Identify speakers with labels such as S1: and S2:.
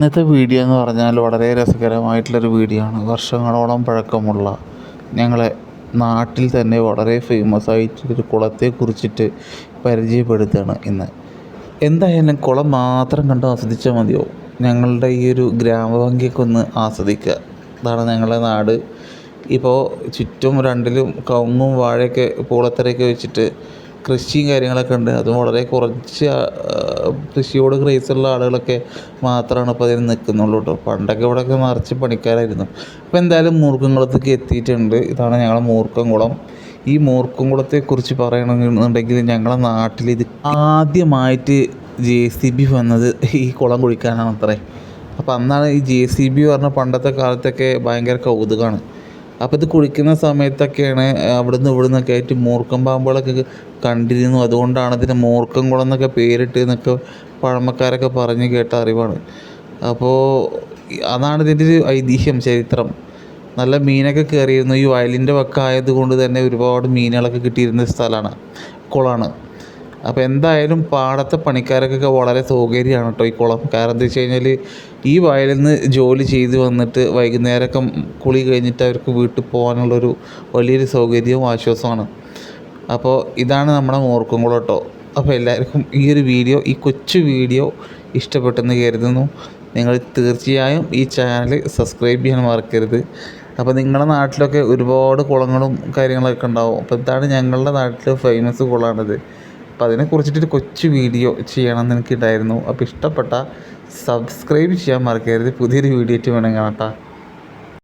S1: ഇന്നത്തെ വീഡിയോ എന്ന് പറഞ്ഞാൽ വളരെ രസകരമായിട്ടുള്ളൊരു വീഡിയോ ആണ്. വർഷങ്ങളോളം പഴക്കമുള്ള ഞങ്ങളെ നാട്ടിൽ തന്നെ വളരെ ഫേമസ് ആയിട്ടുള്ളൊരു കുളത്തെ കുറിച്ചിട്ട് പരിചയപ്പെടുത്തുകയാണ് ഇന്ന്. എന്തായാലും കുളം മാത്രം കണ്ട് ആസ്വദിച്ചാൽ മതിയോ? ഞങ്ങളുടെ ഈ ഒരു ഗ്രാമഭംഗിയൊക്കെ ഒന്ന് ആസ്വദിക്കുക. അതാണ് ഞങ്ങളുടെ നാട്. ഇപ്പോൾ ചുറ്റും രണ്ടിലും കവുങ്ങും വാഴയൊക്കെ പൂളത്തരയൊക്കെ വെച്ചിട്ട് കൃഷിയും കാര്യങ്ങളൊക്കെ ഉണ്ട്. അതും വളരെ കുറച്ച് കൃഷിയോട് ക്രേസുള്ള ആളുകളൊക്കെ മാത്രമാണ് ഇപ്പോൾ അതിന് നിൽക്കുന്നുള്ളൂ കേട്ടോ പണ്ടൊക്കെ ഇവിടെയൊക്കെ നിറച്ച് പണിക്കാരായിരുന്നു. അപ്പോൾ എന്തായാലും മൂർഖംകുളത്തേക്ക് എത്തിയിട്ടുണ്ട്. ഇതാണ് ഞങ്ങളുടെ മൂർഖംകുളം. ഈ മൂർഖംകുളത്തെക്കുറിച്ച് പറയണമെന്നുണ്ടെങ്കിൽ ഞങ്ങളുടെ നാട്ടിൽ ഇത് ആദ്യമായിട്ട് ജെ സി ബി വന്നത് ഈ കുളം കുഴിക്കാനാണ് അത്രേ അപ്പോൾ അന്നാണ് ഈ ജെ സി ബി പറഞ്ഞ പണ്ടത്തെ കാലത്തൊക്കെ ഭയങ്കര കൗതുകമാണ് അപ്പോൾ ഇത് കുഴിക്കുന്ന സമയത്തൊക്കെയാണ് അവിടുന്ന് ഇവിടുന്നൊക്കെ ആയിട്ട് മൂർക്കം പാമ്പുകളൊക്കെ കണ്ടിരുന്നു. അതുകൊണ്ടാണ് ഇതിന് മൂർക്കം കുളം എന്നൊക്കെ പേരിട്ട് എന്നൊക്കെ പഴമക്കാരൊക്കെ പറഞ്ഞ് കേട്ട അറിവാണ്. അപ്പോൾ അതാണ് ഇതിന്റെ ഒരു ഐതിഹ്യം ചരിത്രം. നല്ല മീനൊക്കെ കയറിയിരുന്നു. ഈ വയലിന്റെ വക്കായത് കൊണ്ട് തന്നെ ഒരുപാട് മീനുകളൊക്കെ കിട്ടിയിരുന്ന സ്ഥലമാണ് കുളമാണ്. അപ്പോൾ എന്തായാലും പാടത്തെ പണിക്കാർക്കൊക്കെ വളരെ സൗകര്യമാണ് കേട്ടോ ഈ കുളം. കാരണം എന്താ വെച്ച് കഴിഞ്ഞാൽ ഈ വയലിൽ നിന്ന് ജോലി ചെയ്ത് വന്നിട്ട് വൈകുന്നേരമൊക്കെ കുളി കഴിഞ്ഞിട്ട് അവർക്ക് വീട്ടിൽ പോകാനുള്ളൊരു വലിയൊരു സൗകര്യവും ആശ്വാസമാണ് അപ്പോൾ ഇതാണ് നമ്മുടെ മോർക്കും കേട്ടോ. അപ്പോൾ എല്ലാവർക്കും ഈ ഒരു വീഡിയോ ഈ കൊച്ചു വീഡിയോ ഇഷ്ടപ്പെട്ടെന്ന് കരുതുന്നു. നിങ്ങൾ തീർച്ചയായും ഈ ചാനൽ സബ്സ്ക്രൈബ് ചെയ്യാൻ മറക്കരുത്. അപ്പോൾ നിങ്ങളുടെ നാട്ടിലൊക്കെ ഒരുപാട് കുളങ്ങളും കാര്യങ്ങളൊക്കെ ഉണ്ടാവും. അപ്പോൾ ഇതാണ് ഞങ്ങളുടെ നാട്ടിൽ ഫേമസ് കുളമാണിത്. അപ്പോൾ അതിനെക്കുറിച്ചിട്ടൊരു കൊച്ചു വീഡിയോ ചെയ്യണമെന്ന് എനിക്കുണ്ടായിരുന്നു. അപ്പോൾ ഇഷ്ടപ്പെട്ട സബ്സ്ക്രൈബ് ചെയ്യാൻ മറക്കരുത്. പുതിയൊരു വീഡിയോ ആയിട്ട് വേണം കാണാം